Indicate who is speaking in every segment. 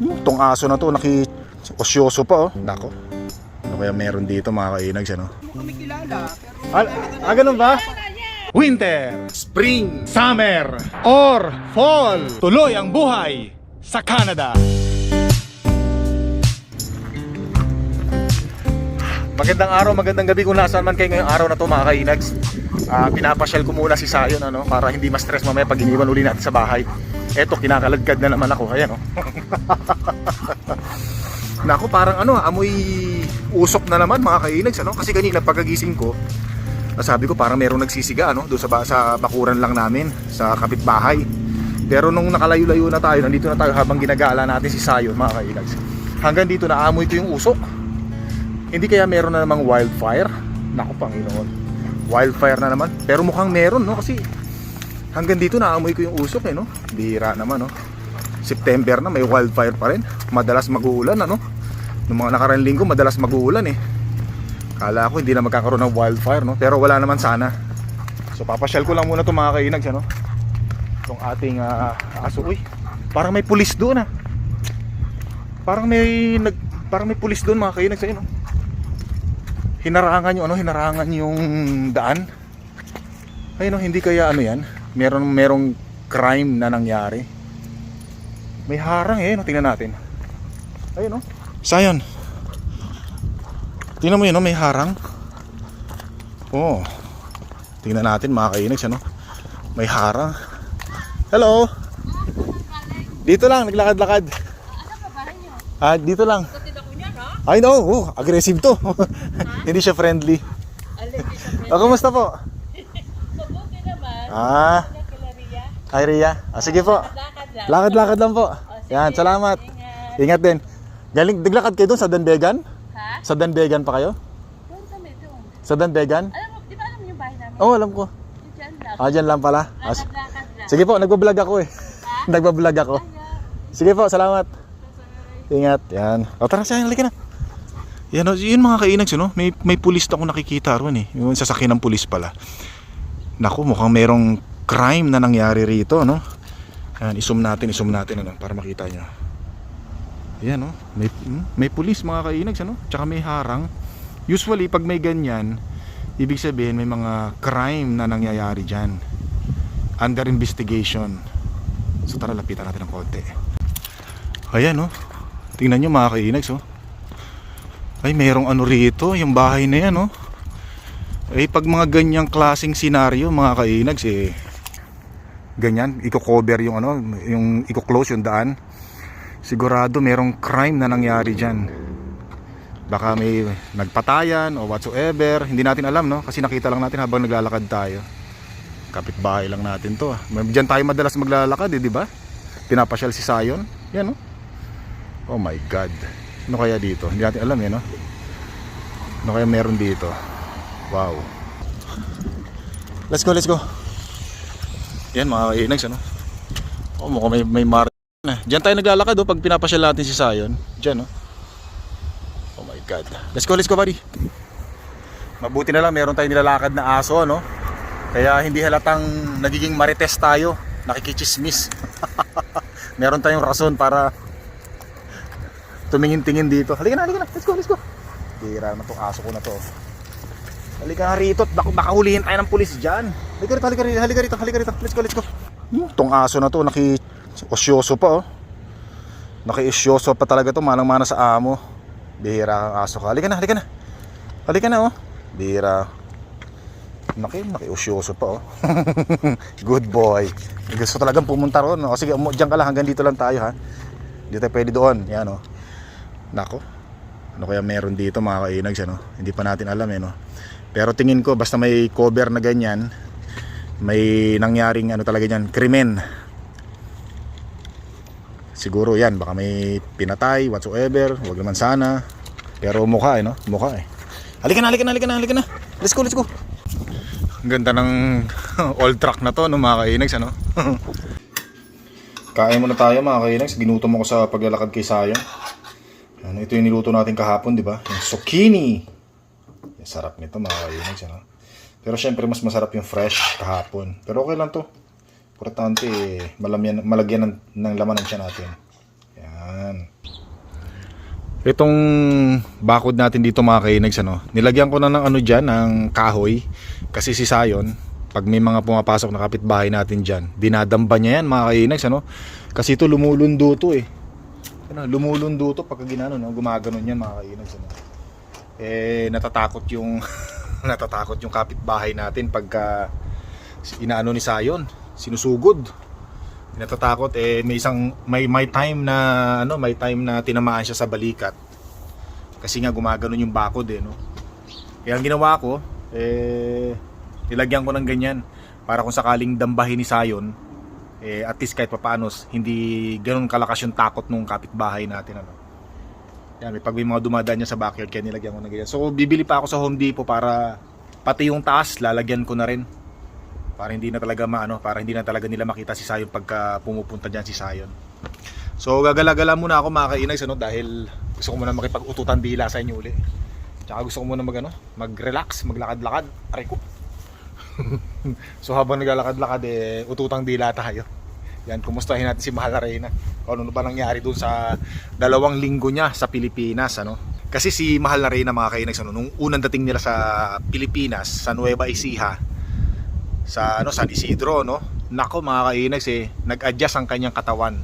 Speaker 1: Itong aso na to, naki osyoso pa oh. Nako. Ano kaya meron dito mga kainags ano?
Speaker 2: kami kilala, pero
Speaker 1: Ah, ah ganun ba? Winter, Spring, Summer, or Fall. Tuloy ang buhay sa Canada. Magandang araw, magandang gabi kung nasaan man kayo ngayong araw na to mga kainags. Ah, pinapasyal ko muna si Sayon ano, para hindi ma-stress mamaya pag iniwan uli natin sa bahay. Eto, kinakaladkad na naman ako. Ayan oh. Nako, parang ano, amoy usok na naman mga kainags ano? Kasi kanina pagkagising ko, sabi ko parang merong nagsisiga ano, doon sa, sa bakuran lang namin, sa kapitbahay. Pero nung nakalayo-layo na tayo, nandito na tayo habang ginagala natin si Sayon mga kainags. Hanggang dito naamoy ko yung usok. Hindi kaya meron na namang wildfire? Naku, Panginoon. Wildfire na naman. Pero mukhang meron, no? Kasi hanggang dito naamoy ko yung usok, eh, no? Bira naman, no? September na, may wildfire pa rin. Madalas mag-uulan, ano? Noong mga nakarang linggo, madalas mag-uulan, eh. Kala ko hindi na magkakaroon ng wildfire, no? Pero wala naman sana. So, papasyal ko lang muna itong mga kainags, ano? Itong ating ah, aso. Uy, parang may pulis doon, ah. Parang may nag parang may pulis doon mga kainags, ayun, no? hinarangan yung ano, hinarangan yung daan. Ayun oh, hindi kaya ano yan. Meron merong crime na nangyari. May harang eh, no? tingnan natin. Ayun oh. Sayon. Tingnan mo yun, no? may harang. Oh. Tingnan natin mga kainags, ano? May harang. Hello. Dito lang, naglakad-lakad. Ah, dito lang. I know, oh, aggressive to. Hindi siya friendly. Oh, kumusta po? Ah, hi Ria. Ah, sige po. Lakad-lakad lang po.
Speaker 3: sige.
Speaker 1: Yan, salamat.
Speaker 3: Ingat.
Speaker 1: Din. Galing, naglakad kayo doon sa Danbegan?
Speaker 3: Ha?
Speaker 1: Sa Danbegan pa kayo?
Speaker 3: Doon kami, doon.
Speaker 1: Sa Danbegan?
Speaker 3: Alam mo, di ba alam mo yung bahay namin?
Speaker 1: Oo, oh, alam ko.
Speaker 3: Diyan lang.
Speaker 1: Ah, dyan lang pala. Ah, s-
Speaker 3: Lakad-lakad lang.
Speaker 1: sige po, nagbablog ako eh.
Speaker 3: Ha?
Speaker 1: Nagbablog ako.
Speaker 3: Kaya,
Speaker 1: Sige po, salamat. Ingat. Yan. O tara siya, halika na. Yan, o, yun mga kainags, no? May, may pulis na ako nakikita ron eh. Yung sasakyan ng pulis pala. Naku, mukhang merong crime na nangyari rito, no? Yan, isum natin, isum natin, ano, para makita nyo. Yan, no? May, hmm, may pulis mga kainags, ano? Tsaka may harang. Usually, pag may ganyan, ibig sabihin may mga crime na nangyayari dyan. Under investigation. So tara, lapitan natin ng konti. Ayan, no? Tingnan nyo mga kainags, oh. Ay, merong ano rito, yung bahay na yan, oh. Ay, pag mga ganyang klaseng senaryo, mga kainags, eh, ganyan, i-cover yung ano, yung i-close yung daan. Sigurado merong crime na nangyari dyan. Baka may nagpatayan o whatsoever, hindi natin alam, no? Kasi nakita lang natin habang naglalakad tayo. Kapitbahay lang natin to, ah. Diyan tayo madalas maglalakad, eh, di ba? Pinapasyal si Sayon. Yan, no? Oh my God. Ano kaya dito? Hindi natin alam eh, no? Ano kaya meron dito? Wow. Let's go, let's go. Yan mga kainags, ano? Oh, mukhang may, may mar... na. Diyan tayo naglalakad, oh, pag pinapasyal natin si Sayon. Diyan, oh. Oh my God. Let's go, let's go, buddy. Mabuti na lang, meron tayong nilalakad na aso, no? Kaya hindi halatang nagiging marites tayo. Nakikichismis. meron tayong rason para tumingin-tingin dito. Halika na, halika na. Let's go, let's go. Bira naman tong aso ko na to. Halika na rito. at Baka, baka hulihin tayo ng pulis dyan. Halika rito, halika rito, halika rito, halika rito. Let's go, let's go. Tong aso na to, naki osyoso pa oh. Naki-osyoso pa talaga to, manang-mana sa amo. Bihira ang aso ka. Halika na, halika na. Halika na oh. Bihira. Naki, naki-osyoso pa oh. Good boy. Gusto talagang pumunta ron. No? Sige, umu- dyan ka lang. Hanggang dito lang tayo ha. Hindi tayo pwede doon. Yan oh. Nako. Ano kaya meron dito mga kainags ano? Hindi pa natin alam eh no. Pero tingin ko basta may cover na ganyan, may nangyaring ano talaga diyan, krimen. Siguro yan, baka may pinatay, whatsoever, wag naman sana. Pero mukha eh no, mukha eh. Halika na, halika na, halika na, halika na. Let's go, let's go. Ang ganda ng old truck na to no mga kainags ano. Kain muna tayo mga kainags, ginutom ako sa paglalakad kay Sayang. Ano, ito yung niluto natin kahapon, di ba? Yung zucchini. Sarap nito, mga kainags, ano? Pero syempre, mas masarap yung fresh kahapon. Pero okay lang to. Importante, eh, malamyan, malagyan ng, ng laman ng siya natin. Yan. Itong bakod natin dito mga kainags, ano, nilagyan ko na ng ano dyan, ng kahoy. Kasi si Sayon, pag may mga pumapasok na kapitbahay natin dyan, dinadamba niya yan mga kainags, ano. Kasi ito lumulundo to eh. Ano, lumulundo to pagka ginano, no, gumaganon yan mga kainags, ano. Eh, natatakot yung natatakot yung kapitbahay natin pagka inaano ni Sayon, sinusugod. Natatakot eh may isang may may time na ano may time na tinamaan siya sa balikat. Kasi nga gumaganon yung bakod eh no? Kaya ang ginawa ko eh nilagyan ko ng ganyan para kung sakaling dambahin ni Sayon eh at least kahit papaano hindi ganun kalakas yung takot nung kapitbahay natin ano yan may pag may mga dumadaan niya sa backyard kaya nilagyan ko ng ganyan so bibili pa ako sa Home Depot para pati yung taas lalagyan ko na rin para hindi na talaga maano, para hindi na talaga nila makita si Sayon pagka pumupunta diyan si Sayon. So gagala-gala muna ako mga kainags ano dahil gusto ko muna makipag-ututan dila sa inyo uli. Tsaka gusto ko muna mag ano, mag-relax, maglakad-lakad. Aray ko. so habang naglalakad-lakad eh ututang dila tayo. Yan, kumustahin natin si Mahal na Reyna. Kung ano ba nangyari doon sa dalawang linggo niya sa Pilipinas, ano? Kasi si Mahal na Reyna mga kainags, ano, nung unang dating nila sa Pilipinas, sa Nueva Ecija, sa ano San Isidro no nako mga kainags eh nag-adjust ang kanyang katawan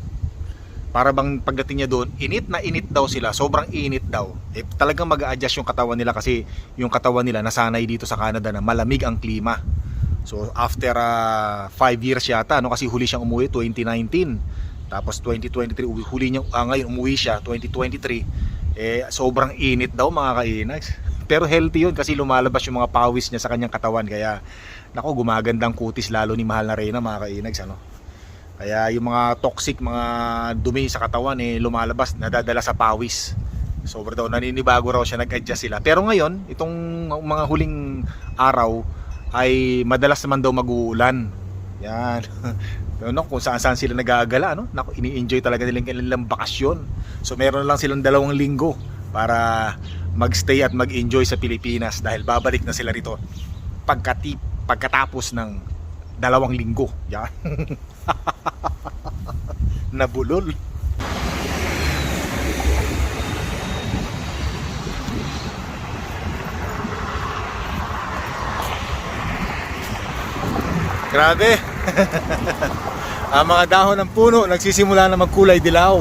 Speaker 1: para bang pagdating niya doon init na init daw sila sobrang init daw eh talagang mag-adjust yung katawan nila kasi yung katawan nila nasanay dito sa Canada na malamig ang klima so after 5 years yata no kasi huli siyang umuwi 2019 tapos 2023 uwi- huli niya ah, ngayon umuwi siya 2023 eh sobrang init daw mga kainags pero healthy yun kasi lumalabas yung mga pawis niya sa kanyang katawan kaya Nako, gumagandang kutis lalo ni Mahal na Reyna mga kainags ano. Kaya yung mga toxic, mga dumi sa katawan eh lumalabas, nadadala sa pawis. Sobra daw naninibago raw siya, nag-adjust sila. Pero ngayon, itong mga huling araw ay madalas naman daw mag-uulan. Yan. no, kung saan saan sila nagagala, no? Nako, ini-enjoy talaga nilang kanilang bakasyon. So meron lang silang dalawang linggo para magstay at mag-enjoy sa Pilipinas dahil babalik na sila rito pagkatip pagkatapos ng dalawang linggo. Yan. Nabulol. Grabe. Ang mga dahon ng puno nagsisimula na magkulay dilaw.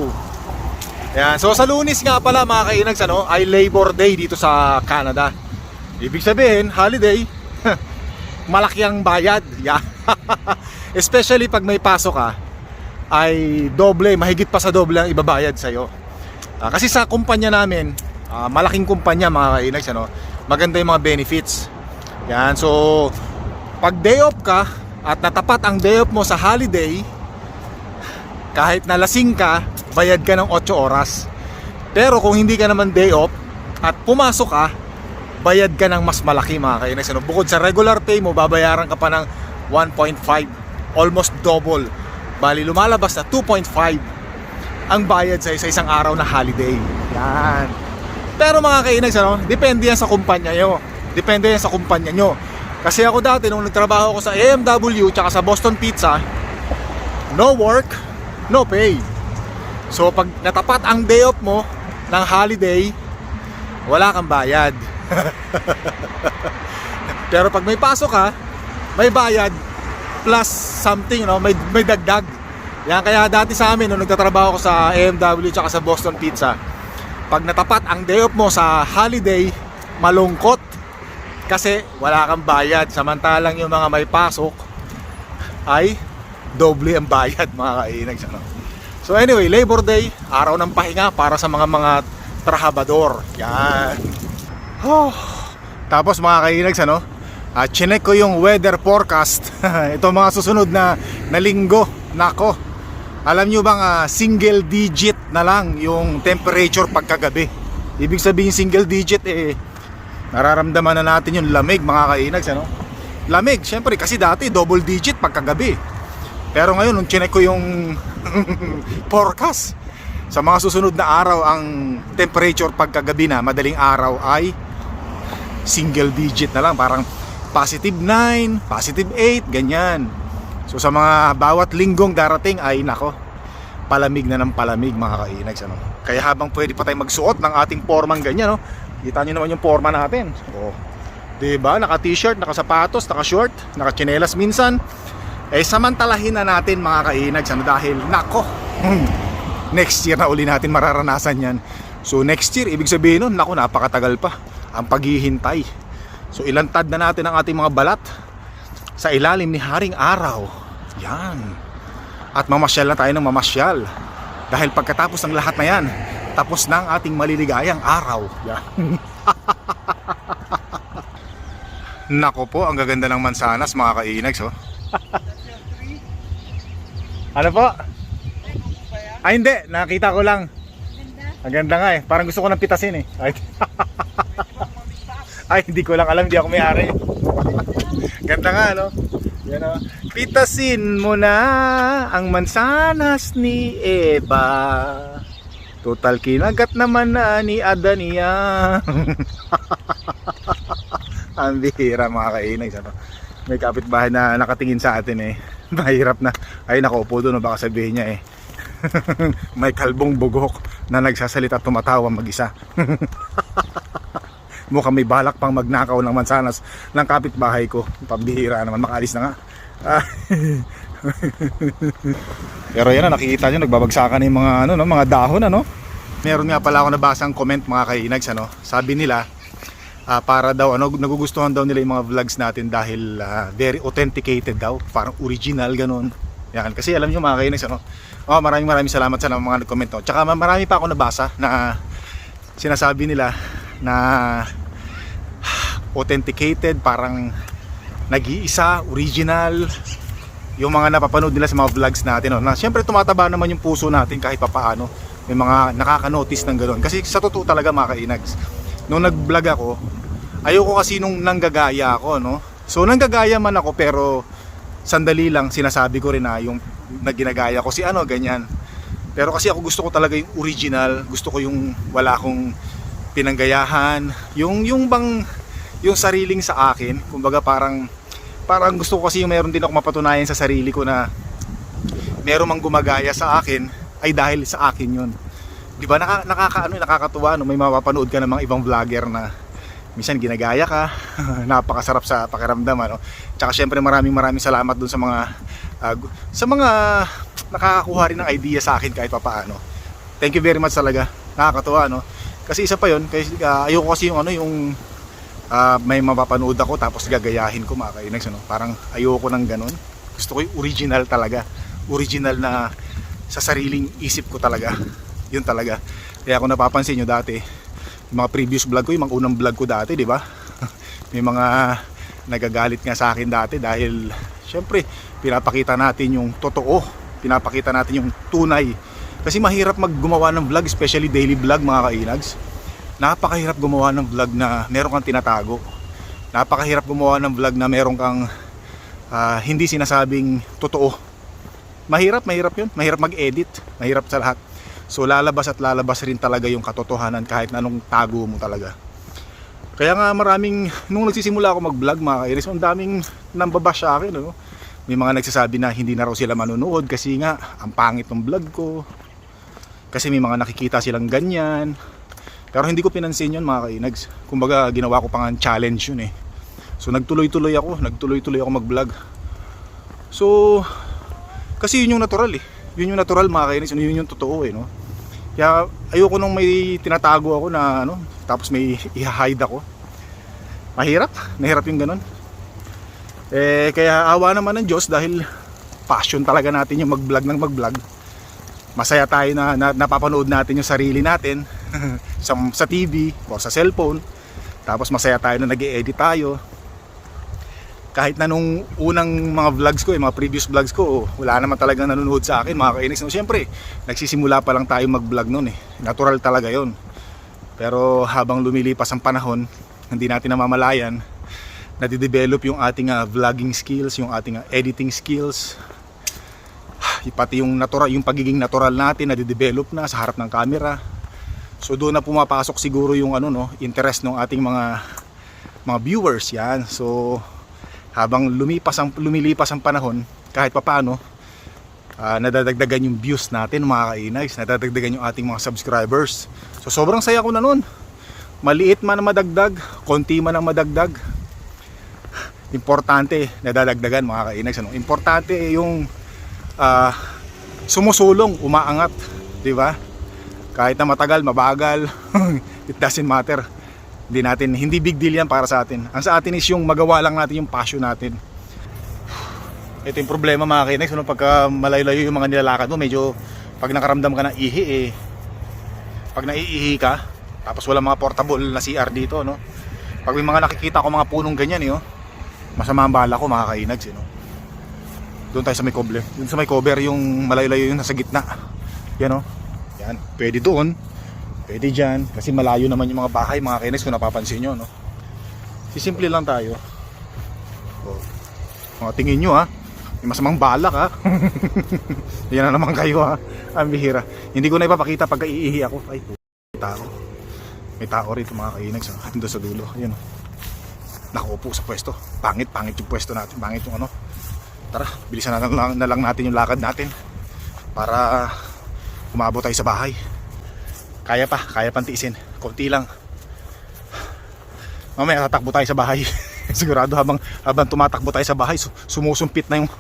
Speaker 1: Yan. So sa lunis nga pala mga kainags ano, ay Labor Day dito sa Canada. Ibig sabihin, holiday, malaki ang bayad. Yeah. Especially pag may pasok ka, ay doble, mahigit pa sa doble ang ibabayad sa'yo. Ah, kasi sa kumpanya namin, ah, malaking kumpanya mga kainags, ano, maganda yung mga benefits. Yan, so pag day off ka at natapat ang day off mo sa holiday, kahit nalasing ka, bayad ka ng 8 oras. Pero kung hindi ka naman day off at pumasok ka, bayad ka ng mas malaki mga kainags. Ano? Bukod sa regular pay mo, babayaran ka pa ng 1.5, almost double. Bali, lumalabas na 2.5 ang bayad sa, sa isang araw na holiday. Yan. Pero mga kainags, ano, depende yan sa kumpanya nyo. Depende yan sa kumpanya nyo. Kasi ako dati, nung nagtrabaho ako sa AMW tsaka sa Boston Pizza, no work, no pay. So pag natapat ang day off mo ng holiday, wala kang bayad. Pero pag may pasok ka, may bayad plus something, no? may, may dagdag. Yan kaya dati sa amin, nung nagtatrabaho ko sa AMW tsaka sa Boston Pizza, pag natapat ang day off mo sa holiday, malungkot. Kasi wala kang bayad. Samantalang yung mga may pasok ay doble ang bayad mga kainags. Ano? So anyway, Labor Day, araw ng pahinga para sa mga mga trabador. Yan. Oh. Tapos mga kainags, ano? At chinek ko yung weather forecast. Ito mga susunod na, na linggo. Nako. Alam nyo bang ah, single digit na lang yung temperature pagkagabi. Ibig sabihin single digit eh nararamdaman na natin yung lamig mga kainags ano. Lamig, syempre kasi dati double digit pagkagabi. Pero ngayon nung chinek ko yung forecast sa mga susunod na araw ang temperature pagkagabi na madaling araw ay single digit na lang parang positive 9, positive 8, ganyan. So sa mga bawat linggong darating ay nako. palamig na ng palamig mga kainags ano. Kaya habang pwede pa tayong magsuot ng ating pormang ganyan no. Kita niyo naman yung porma natin. Oh. 'Di ba? Naka t-shirt, naka sapatos, naka short, naka tsinelas minsan. Eh samantalahin na natin mga kainags ano dahil nako. next year na uli natin mararanasan 'yan. So next year ibig sabihin nun, nako napakatagal pa ang paghihintay. So ilantad na natin ang ating mga balat sa ilalim ni Haring Araw. Yan. At mamasyal na tayo ng mamasyal. Dahil pagkatapos ng lahat na yan, tapos na ang ating maliligayang araw. Yan. Nako po, ang gaganda ng mansanas mga kainags oh. ano po? Ay hindi, nakita ko lang. Ang ganda nga eh, parang gusto ko nang pitasin eh. Ay, Ay hindi ko lang alam, hindi ako may-ari. Ganda nga, no? Yan, oh. Pitasin mo na ang mansanas ni Eva. Total kinagat naman na ni Adania. ang bihira mga kainags. Ano? May kapitbahay na nakatingin sa atin eh. Mahirap na. Ay nakaupo doon, baka sabihin niya eh. May kalbong bugok na nagsasalita at tumatawa mag-isa. Mukhang may balak pang magnakaw ng mansanas ng kapitbahay ko. Pambihira naman, makaalis na nga. Pero yan na, nakikita nyo, nagbabagsakan yung mga, ano, no, mga dahon. Ano? Meron nga pala ako nabasang comment mga kainags. Ano? Sabi nila, ah, para daw, ano, nagugustuhan daw nila yung mga vlogs natin dahil ah, very authenticated daw. Parang original, ganun. Yan, kasi alam nyo mga kainags, ano? Oh, maraming maraming salamat sa mga nag-comment. No? Tsaka marami pa ako nabasa na sinasabi nila na authenticated, parang nag-iisa, original, yung mga napapanood nila sa mga vlogs natin. No? Na, Siyempre tumataba naman yung puso natin kahit papaano. May mga nakaka-notice ng gano'n. Kasi sa totoo talaga mga kainags, nung nag-vlog ako, ayoko kasi nung nanggagaya ako. No? So nanggagaya man ako pero sandali lang sinasabi ko rin na yung na ginagaya ko si ano, ganyan. Pero kasi ako gusto ko talaga yung original, gusto ko yung wala akong pinanggayahan, yung yung bang yung sariling sa akin, kumbaga parang parang gusto ko kasi yung meron din ako mapatunayan sa sarili ko na meron mang gumagaya sa akin ay dahil sa akin yun. 'Di ba naka, nakakaano nakakatuwa no may mapapanood ka ng mga ibang vlogger na minsan ginagaya ka, napakasarap sa pakiramdam ano. Tsaka syempre maraming maraming salamat dun sa mga gu- sa mga nakakakuha rin ng idea sa akin kahit papaano. Thank you very much talaga. Nakakatuwa no. Kasi isa pa 'yon, kasi ah, ayoko kasi yung ano yung ah, may mapapanood ako tapos gagayahin ko mga kainags ano. Parang ayoko ng ganun. Gusto ko yung original talaga. Original na sa sariling isip ko talaga. Yun talaga. Kaya kung napapansin nyo dati, mga previous vlog ko, yung mga unang vlog ko dati, di ba? May mga nagagalit nga sa akin dati dahil syempre pinapakita natin yung totoo, pinapakita natin yung tunay. Kasi mahirap maggumawa ng vlog, especially daily vlog mga kainags. Napakahirap gumawa ng vlog na meron kang tinatago. Napakahirap gumawa ng vlog na meron kang ah, hindi sinasabing totoo. Mahirap, mahirap yun. Mahirap mag-edit. Mahirap sa lahat. So lalabas at lalabas rin talaga yung katotohanan kahit anong tago mo talaga. Kaya nga maraming, nung nagsisimula ako mag-vlog mga kairis, ang daming nambabash sa akin. No? May mga nagsasabi na hindi na raw sila manonood kasi nga ang pangit ng vlog ko. Kasi may mga nakikita silang ganyan. Pero hindi ko pinansin yun mga kainags. Kumbaga ginawa ko pa nga challenge yun eh. So nagtuloy-tuloy ako, nagtuloy-tuloy ako mag-vlog. So kasi yun yung natural eh. Yun yung natural mga kainis, yun yung totoo eh no. Kaya ayoko nung may tinatago ako na ano, tapos may i-hide ako. Mahirap, mahirap yung ganun. Eh kaya awa naman ng Diyos dahil passion talaga natin yung mag-vlog ng mag-vlog. Masaya tayo na, na napapanood natin yung sarili natin sa, sa TV o sa cellphone. Tapos masaya tayo na nag edit tayo. Kahit na nung unang mga vlogs ko, yung mga previous vlogs ko, wala naman talagang nanonood sa akin, mga kainis. No, Siyempre, nagsisimula pa lang tayo mag-vlog noon eh. Natural talaga yon. Pero habang lumilipas ang panahon, hindi natin namamalayan, nadidevelop yung ating ah, vlogging skills, yung ating ah, editing skills, pati yung natural, yung pagiging natural natin nadidevelop na sa harap ng camera. So doon na pumapasok siguro yung ano no, interest ng ating mga mga viewers 'yan. So habang lumipas ang lumilipas ang panahon, kahit papaano ah, nadadagdagan yung views natin mga kainags, nadadagdagan yung ating mga subscribers. So sobrang saya ko na nun. Maliit man ang madagdag, konti man ang madagdag. Importante, nadadagdagan mga kainags. Ano? Importante yung ah, sumusulong, umaangat, di ba? Kahit na matagal, mabagal, it doesn't matter. Hindi natin, hindi big deal yan para sa atin. Ang sa atin is yung magawa lang natin yung passion natin. Ito yung problema mga kinex, no? pagka malayo-layo yung mga nilalakad mo, medyo pag nakaramdam ka ng ihi eh, pag naiihi ka, tapos wala mga portable na CR dito, no? Pag may mga nakikita ko mga punong ganyan, eh, oh, masama ang bala ko mga kainags, eh, no? Doon tayo sa may cover. Doon sa may cover yung malayo-layo yung nasa gitna. Yan, oh. Yan, pwede doon. Pwede dyan. Kasi malayo naman yung mga bahay, mga kinex, kung napapansin nyo, no? Sisimple lang tayo. Oh. Mga tingin nyo, ha? May masamang balak, ha? Yan na naman kayo, ha? Ang bihira. Hindi ko na ipapakita pag iihi ako. Ay, tao. May tao rito, mga kainags, ha? Doon sa dulo. Yan, oh. Nakaupo sa pwesto. Pangit, pangit yung pwesto natin. Pangit yung ano. Tara, bilisan na lang, na lang natin yung lakad natin. Para umabot tayo sa bahay. Kaya pa, kaya pang tiisin. Konti lang. Mamaya tatakbo tayo sa bahay. Sigurado habang habang tumatakbo tayo sa bahay, su- sumusumpit na yung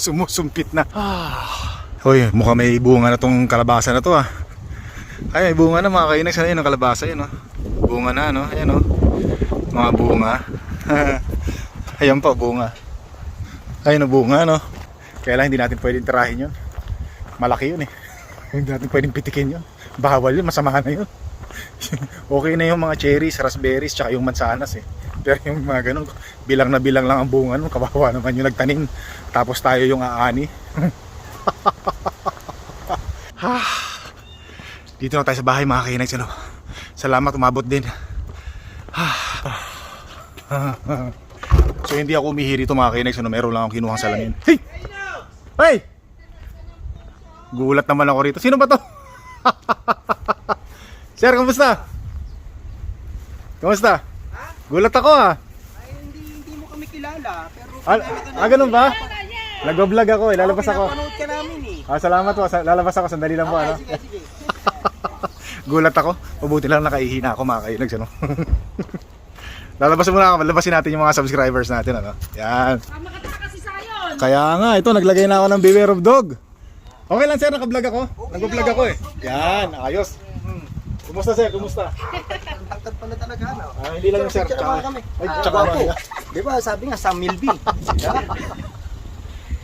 Speaker 1: sumusumpit na. Hoy, mukhang may bunga na tong kalabasa na to ah. Ay, may bunga na mga kainex. Ano yun, kalabasa yun oh. Bunga na, no? Ayan oh. Mga bunga. Ayan pa, bunga. Ayun oh, bunga, no? Kaya lang hindi natin pwedeng tirahin yun. Malaki yun eh. Hindi natin pwedeng pitikin yun. Bawal yun, masama na yun. okay na yung mga cherries, raspberries, tsaka yung mansanas eh. Pero yung mga ganun, bilang na bilang lang ang bunga nun, kawawa naman yung nagtanim. Tapos tayo yung aani. Ah, Dito na tayo sa bahay mga kainags. Ano? Salamat, umabot din. so hindi ako umihiri ito mga kainags. Ano? Meron lang akong kinuhang salamin. Hey! Hey! Gulat naman ako rito. Sino ba to? Sir, kamusta? Kamusta? Gulat ako ah.
Speaker 2: Ay, hindi, hindi mo kami kilala. Pero
Speaker 1: Ah, ah ganun ba? Nag-vlog ako eh. Lalabas ako.
Speaker 2: Pinapanood ka namin eh.
Speaker 1: Ah, salamat po. Sa- Lalabas ako. Sandali lang po. Ano?
Speaker 2: Sige, sige.
Speaker 1: Gulat ako. Mabuti lang nakaihi na ako mga kainags. Ano? Lalabas muna ako. Labasin natin yung mga subscribers natin. Ano? Yan.
Speaker 3: Sayon.
Speaker 1: Kaya nga, ito naglagay na ako ng beware of dog. Okay lang sir, naka-vlog ako. Nag-vlog ako eh. Yan, ayos. Hmm. Kumusta sir? Kumusta?
Speaker 2: Ang tangkad pala talaga, no?
Speaker 1: Ah, hindi lang sir. Tsaka, ay,
Speaker 2: Ah,
Speaker 1: tsaka
Speaker 2: gwapo. Di ba, sabi nga, Sam Milby.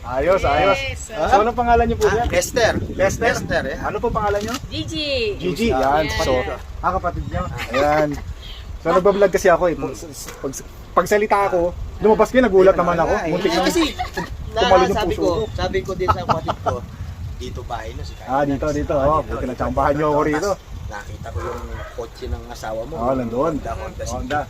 Speaker 1: ayos, ayos.
Speaker 3: Yes.
Speaker 1: So, anong pangalan niyo po
Speaker 2: Ah? Lester.
Speaker 1: Lester?
Speaker 2: Lester, eh.
Speaker 1: Ano po pangalan niyo?
Speaker 3: Gigi.
Speaker 1: Gigi. Yan.
Speaker 3: Yeah.
Speaker 1: So, ah, kapatid niyo. Ayan. So, nagbablog kasi ako eh. Pag, pag, pagsalita ako, lumabas kayo, nagulat naman ako.
Speaker 2: Eh,
Speaker 1: Muntik
Speaker 2: eh,
Speaker 1: na.
Speaker 2: kasi, na,
Speaker 1: tumalon yung
Speaker 2: sabi
Speaker 1: puso
Speaker 2: ko,
Speaker 1: ko.
Speaker 2: sabi ko din sa kapatid ko, dito bahay na si Kyle.
Speaker 1: Ah, dito, dito. Oh, buti na tsambahan niyo ako rito.
Speaker 2: Nakita ko yung kotse ng asawa mo.
Speaker 1: Oh, nandun.
Speaker 2: Honda, Honda.
Speaker 1: Honda.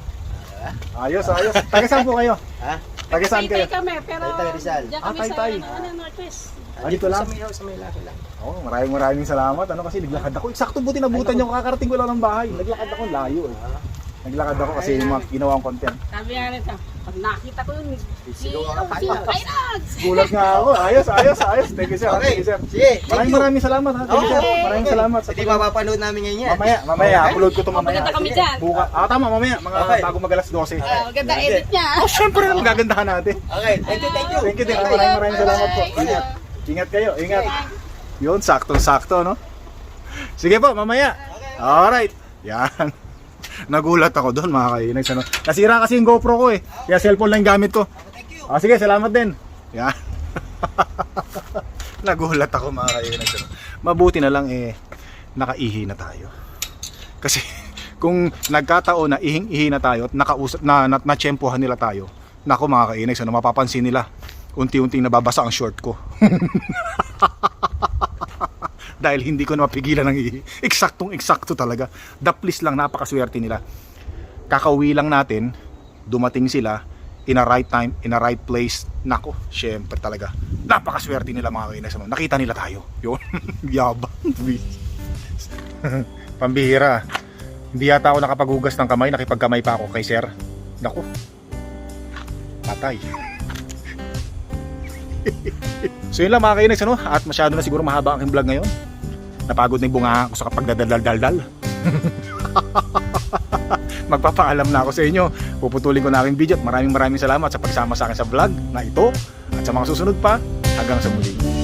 Speaker 1: Ayos, ayos. Taga saan po kayo?
Speaker 2: Ha?
Speaker 1: Taga saan kayo?
Speaker 3: kami, pero
Speaker 2: Tay-tay Rizal.
Speaker 3: diyan
Speaker 1: Ah,
Speaker 3: kami sa
Speaker 1: Tay-tay.
Speaker 3: ano, ano, Northwest.
Speaker 1: Ah, dito lang?
Speaker 2: Sa may, sa may laki lang.
Speaker 1: Oh, maraming maraming salamat. Ano kasi naglakad ako. Eksakto buti nabutan niyo kakarating ko lang ng bahay. Naglakad ako layo eh. Naglakad ako kasi yung mga ginawang content.
Speaker 3: Sabi nga nito, nakita ko yun, si,
Speaker 2: Sigaw ka
Speaker 3: Kailags.
Speaker 1: Gulat nga ako. Ayos, ayos, ayos. Thank you sir.
Speaker 2: Okay.
Speaker 1: Thank you sir.
Speaker 2: Sige, thank
Speaker 1: Maraming
Speaker 2: you.
Speaker 1: maraming salamat ha. Thank you sir.
Speaker 2: Okay.
Speaker 1: Maraming salamat sa
Speaker 2: Hindi mapapanood namin ngayon yan.
Speaker 1: Mamaya, mamaya, upload ko to mamaya.
Speaker 3: Maganda kami dyan.
Speaker 1: Buka. Ah, tama, mamaya. Mga
Speaker 2: Okay.
Speaker 1: bago mag alas 12.
Speaker 3: Ah, maganda edit niya.
Speaker 1: Oh, syempre na magagandahan natin.
Speaker 2: Okay, thank you, thank you.
Speaker 1: Thank you din.
Speaker 2: Okay.
Speaker 1: Maraming maraming salamat po. Ingat. Ingat kayo. Ingat. Yun, saktong-sakto, no? Sige po, mamaya. Alright. Yan. Nagulat ako doon, mga kainags. Ano? Nasira kasi yung GoPro ko eh. Kaya cellphone lang gamit ko.
Speaker 2: Thank you.
Speaker 1: Ah, sige, salamat din. Yan. Nagulat ako, mga kainags. Ano? Mabuti na lang eh, nakaihi na tayo. Kasi kung nagkataon na ihing-ihi na tayo at nakausap na, na natsyempohan nila tayo. Nako mga kainags, ano mapapansin nila unti-unting nababasa ang short ko. Dahil hindi ko na mapigilan ng. Eksaktong eksakto talaga. Daplis lang, napakaswerte nila. Kakauwi lang natin, dumating sila in a right time, in a right place. Nako, syempre talaga. Napakaswerte nila mga kainas. Nakita nila tayo. Yun. Yabang. Pambihira. Hindi yata ako nakapaghugas ng kamay, nakipagkamay pa ako kay sir. Nako. Patay. So yun lang mga kainags ano? At masyado na siguro mahaba ang aking vlog ngayon. Napagod na yung bunga ko sa kapagdadaldal-daldal. Magpapaalam na ako sa inyo. Puputulin ko na aking video at maraming maraming salamat sa pagsama sa akin sa vlog na ito. At sa mga susunod pa, hanggang sa muli.